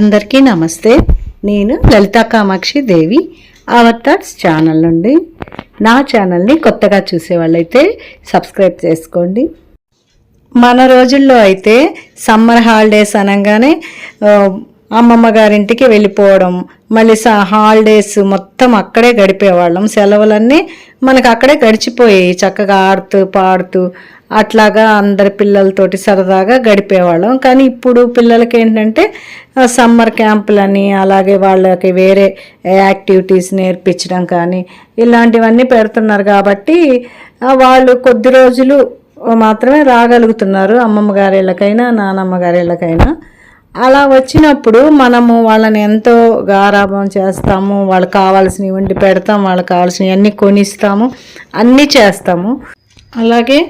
అందరికీ నమస్తే. నేను Lalitha Kamakshi Devi our thoughts channel నుండి. నా ఛానల్ని కొత్తగా చూసేవాళ్ళైతే సబ్స్క్రైబ్ చేసుకోండి. మన రోజుల్లో అయితే సమ్మర్ హాలిడేస్ అనగానే అమ్మమ్మ గారింటికి వెళ్ళిపోవడం మళ్ళీ సా హాలిడేస్ మొత్తం అక్కడే గడిపేవాళ్ళం. సెలవులన్నీ మనకు అక్కడే గడిచిపోయాయి. చక్కగా ఆడుతూ పాడుతూ అట్లాగా అందరి పిల్లలతోటి సరదాగా గడిపేవాళ్ళం. కానీ ఇప్పుడు పిల్లలకి ఏంటంటే సమ్మర్ క్యాంపులని అలాగే వాళ్ళకి వేరే యాక్టివిటీస్ నేర్పించడం కానీ ఇలాంటివన్నీ పెడుతున్నారు కాబట్టి వాళ్ళు కొద్ది రోజులు మాత్రమే రాగలుగుతున్నారు. అమ్మమ్మ గారిళ్ళకైనా నానమ్మ గారిళ్ళకైనా అలా వచ్చినప్పుడు మనము వాళ్ళని ఎంతో గారాభం చేస్తాము వాళ్ళకి కావాల్సినవి వండి పెడతాం వాళ్ళకి కావాల్సినవి అన్నీ కొనిస్తాము అన్నీ చేస్తాము. అలాగే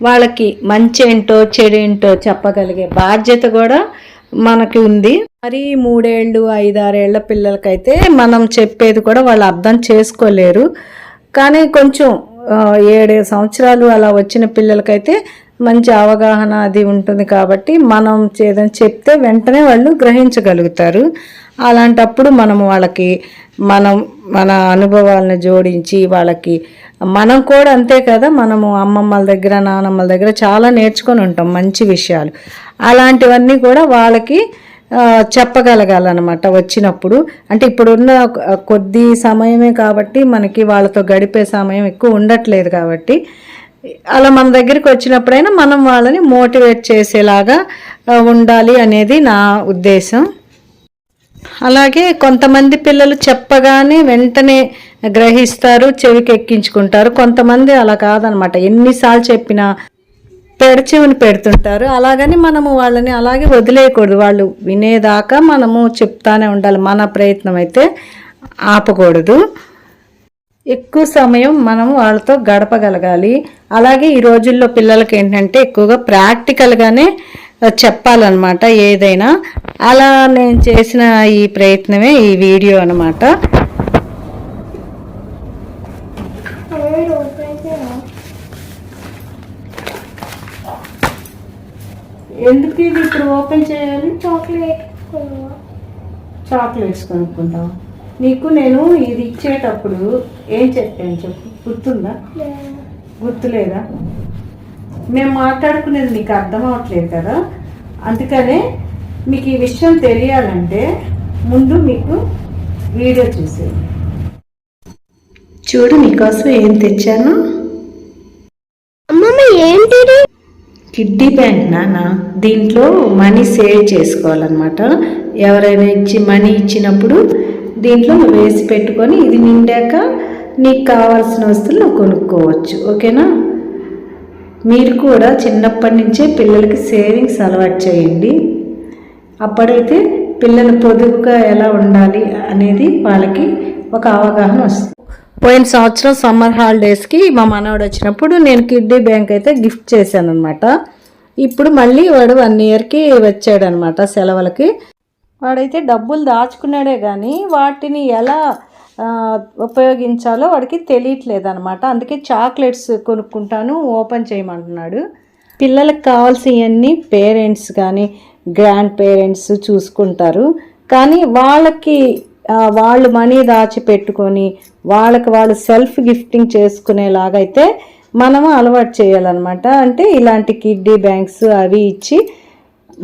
వాళ్ళకి మంచి ఏంటో చెడు ఏంటో చెప్పగలిగే బాధ్యత కూడా మనకి ఉంది. మరి మూడేళ్ళు ఐదారేళ్ళ పిల్లలకైతే మనం చెప్పేది కూడా వాళ్ళు అర్థం చేసుకోలేరు. కానీ కొంచెం ఏడు సంవత్సరాలు అలా వచ్చిన పిల్లలకైతే మంచి అవగాహన అది ఉంటుంది కాబట్టి మనం ఏదైనా చెప్తే వెంటనే వాళ్ళు గ్రహించగలుగుతారు. అలాంటప్పుడు మనం వాళ్ళకి మనం మన అనుభవాలను జోడించి వాళ్ళకి మనం కూడా అంతే కదా మనము అమ్మమ్మల దగ్గర నానమ్మల దగ్గర చాలా నేర్చుకొని ఉంటాం మంచి విషయాలు. అలాంటివన్నీ కూడా వాళ్ళకి చెప్పగలగాలన్నమాట వచ్చినప్పుడు. అంటే ఇప్పుడున్న కొద్ది సమయమే కాబట్టి మనకి వాళ్ళతో గడిపే సమయం ఎక్కువ ఉండట్లేదు కాబట్టి అలా మన దగ్గరికి వచ్చినప్పుడైనా మనం వాళ్ళని మోటివేట్ చేసేలాగా ఉండాలి అనేది నా ఉద్దేశం. అలాగే కొంతమంది పిల్లలు చెప్పగానే వెంటనే గ్రహిస్తారు చెవికి ఎక్కించుకుంటారు కొంతమంది అలా కాదనమాట. ఎన్నిసార్లు చెప్పినా పెడచెవిని పెడుతుంటారు. అలాగని మనము వాళ్ళని అలాగే వదిలేయకూడదు. వాళ్ళు వినేదాకా మనము చెప్తానే ఉండాలి. మన ప్రయత్నం అయితే ఆపకూడదు. ఎక్కువ సమయం మనం వాళ్ళతో గడపగలగాలి. అలాగే ఈ రోజుల్లో పిల్లలకి ఏంటంటే ఎక్కువగా ప్రాక్టికల్గానే చెప్పాలన్నమాట ఏదైనా. అలా నేను చేసిన ఈ ప్రయత్నమే ఈ వీడియో అనమాట ఎందుకు ఇది ఇప్పుడు ఓపెన్ చేయాలి? చాక్లెట్ చాక్లెట్స్ కొనుక్కుంటాం నీకు నేను ఇది ఇచ్చేటప్పుడు ఏం చెప్పాను చెప్పు? గుర్తుందా? గుర్తులేదా? మేము మాట్లాడుకునేది నీకు అర్థం అవట్లేదు కదా? అందుకనే మీకు ఈ విషయం తెలియాలంటే ముందు మీకు వీడియో చూసేది. చూడు నీకోసం ఏం తెచ్చాను? అమ్మమ్మ ఏంటిది? కిడ్డీ బ్యాంక్ నాన్న. దీంట్లో మనీ సేవ్ చేసుకోవాలన్నమాట. ఎవరైనా ఇచ్చి మనీ ఇచ్చినప్పుడు దీంట్లో నువ్వు వేసి పెట్టుకొని ఇది నిండాక నీకు కావాల్సిన వస్తువులు నువ్వు కొనుక్కోవచ్చు. ఓకేనా? మీరు కూడా చిన్నప్పటి నుంచే పిల్లలకి సేవింగ్స్ అలవాటు చేయండి. అప్పుడైతే పిల్లలు పొదుపుగా ఎలా ఉండాలి అనేది వాళ్ళకి ఒక అవగాహన వస్తుంది. పోయిన సంవత్సరం సమ్మర్ హాలిడేస్కి మా మనవాడు వచ్చినప్పుడు నేను కిడ్డీ బ్యాంక్ అయితే గిఫ్ట్ చేశాను అనమాట ఇప్పుడు మళ్ళీ వాడు వన్ ఇయర్కి వచ్చాడనమాట సెలవులకి. వాడైతే డబ్బులు దాచుకున్నాడే కానీ వాటిని ఎలా ఉపయోగించాలో వాడికి తెలియట్లేదు అనమాట అందుకే చాక్లెట్స్ కొనుక్కుంటాను ఓపెన్ చేయమంటున్నాడు. పిల్లలకు కావాల్సినవన్నీ పేరెంట్స్ కానీ గ్రాండ్ పేరెంట్స్ చూసుకుంటారు. కానీ వాళ్ళకి వాళ్ళు మనీ దాచిపెట్టుకొని వాళ్ళకి వాళ్ళు సెల్ఫ్ గిఫ్టింగ్ చేసుకునేలాగైతే మనము అలవాటు చేయాలన్నమాట. అంటే ఇలాంటి కిడ్డీ బ్యాంక్స్ అవి ఇచ్చి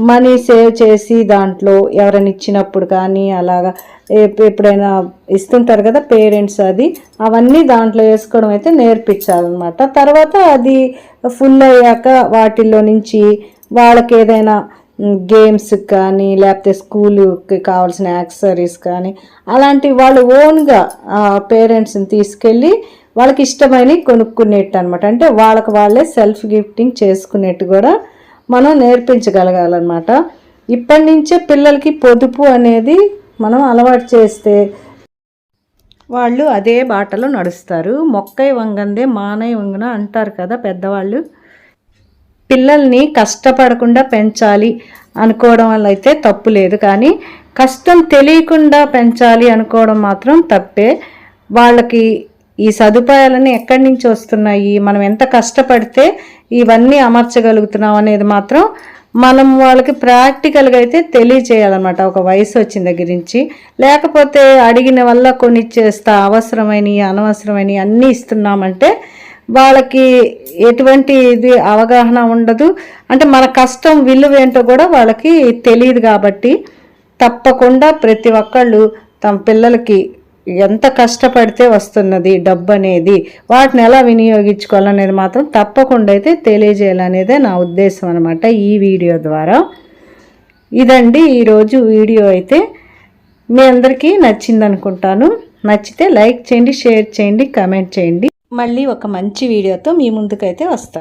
మనీ సేవ్ చేసి దాంట్లో ఎవరైనా ఇచ్చినప్పుడు కానీ అలాగా ఎప్పుడైనా ఇస్తుంటారు కదా పేరెంట్స్ అది అవన్నీ దాంట్లో వేసుకోవడం అయితే నేర్పించాలన్నమాట. తర్వాత అది ఫుల్ అయ్యాక వాటిల్లో నుంచి వాళ్ళకి ఏదైనా గేమ్స్ కానీ లేకపోతే స్కూలుకి కావాల్సిన యాక్సరీస్ కానీ అలాంటి వాళ్ళు ఓన్గా పేరెంట్స్ని తీసుకెళ్ళి వాళ్ళకి ఇష్టమైనవి కొనుక్కునేట్టు అనమాట అంటే వాళ్ళకి వాళ్ళే సెల్ఫ్ గిఫ్టింగ్ చేసుకునేట్టు కూడా మనం నేర్పించగలగాలన్నమాట. ఇప్పటి నుంచే పిల్లలకి పొదుపు అనేది మనం అలవాటు చేస్తే వాళ్ళు అదే బాటలో నడుస్తారు. మొక్కై వంగందే మానై వంగన అంటారు కదా పెద్దవాళ్ళు. పిల్లల్ని కష్టపడకుండా పెంచాలి అనుకోవడం వల్ల అయితే తప్పు లేదు. కానీ కష్టం తెలియకుండా పెంచాలి అనుకోవడం మాత్రం తప్పే. వాళ్ళకి ఈ సదుపాయాలన్నీ ఎక్కడి నుంచి వస్తున్నాయి? మనం ఎంత కష్టపడితే ఇవన్నీ అమర్చగలుగుతున్నాం అనేది మాత్రం మనం వాళ్ళకి ప్రాక్టికల్గా అయితే తెలియచేయాలన్నమాట. ఒక వయసు వచ్చిన దగ్గర నుంచి. లేకపోతే అడిగిన వల్ల కొన్ని ఇచ్చేస్తా అవసరమైనవి అనవసరమైనవి అన్నీ ఇస్తున్నామంటే వాళ్ళకి ఎటువంటి ఇది అవగాహన ఉండదు. అంటే మన కష్టం విలువ ఏంటో కూడా వాళ్ళకి తెలియదు కాబట్టి తప్పకుండా ప్రతి ఒక్కళ్ళు తమ పిల్లలకి ఎంత కష్టపడితే వస్తున్నది డబ్బు అనేది వాటిని ఎలా వినియోగించుకోవాలనేది మాత్రం తప్పకుండా అయితే తెలియజేయాలనేదే నా ఉద్దేశం అనమాట ఈ వీడియో ద్వారా. ఇదండి ఈరోజు వీడియో అయితే. మీ అందరికీ నచ్చింది అనుకుంటాను నచ్చితే లైక్ చేయండి షేర్ చేయండి కమెంట్ చేయండి. మళ్ళీ ఒక మంచి వీడియోతో మీ ముందుకైతే వస్తాను